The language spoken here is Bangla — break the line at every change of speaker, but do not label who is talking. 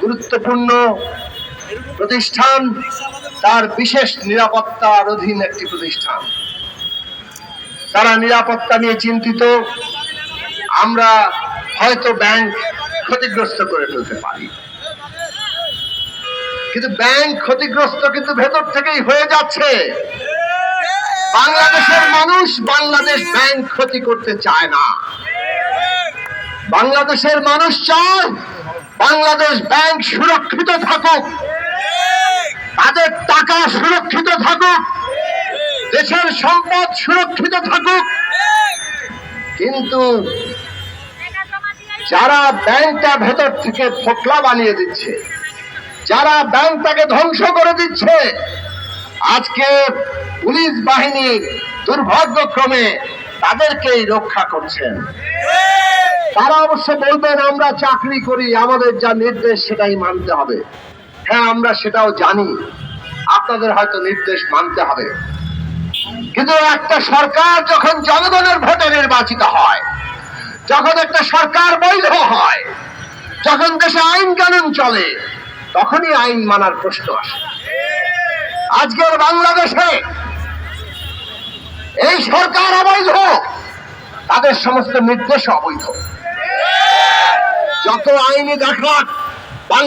গুরুত্বপূর্ণ প্রতিষ্ঠান, তার বিশেষ নিরাপত্তার অধীন একটি প্রতিষ্ঠান। তারা নিরাপত্তা নিয়ে চিন্তিত। আমরা হয়তো ব্যাংক ক্ষতিগ্রস্ত করে ফেলতে পারি। কিন্তু ব্যাংক ক্ষতিগ্রস্ত কিন্তু ভেতর থেকেই হয়ে যাচ্ছে। বাংলাদেশের মানুষ বাংলাদেশ ব্যাংক ক্ষতি করতে চায় না। বাংলাদেশের মানুষ চায় বাংলাদেশ ব্যাংক সুরক্ষিত থাকুক। তাদের টাকা সুরক্ষিত থাকুক। দেশের সম্পদ সুরক্ষিত থাকুক। কিন্তু যারা ব্যাংকটা ভেতর থেকে ফোকলা বানিয়ে দিচ্ছে, যারা ব্যাংকটাকে ধ্বংস করে দিচ্ছে, আজকে পুলিশ বাহিনী দুর্ভাগ্যক্রমে তাদেরকেই রক্ষা করছেন। তারা অবশ্য বলবেন, আমরা চাকরি করি, আমাদের যা নির্দেশ সেটাই মানতে হবে। হ্যাঁ আমরা সেটাও জানি। আপনাদের হয়তো নির্দেশ মানতে হবে। কিন্তু একটা সরকার যখন জনগণের ভোটে নির্বাচিত হয়, যখন একটা সরকার বৈধ হয়, যখন দেশে আইন কানুন চলে, তখনই আইন মানার প্রশ্ন আসে। আজকের বাংলাদেশে এই সরকার অবৈধ, তাদের সমস্ত নির্দেশ অবৈধ। যত আইনি দেখাক বাংলা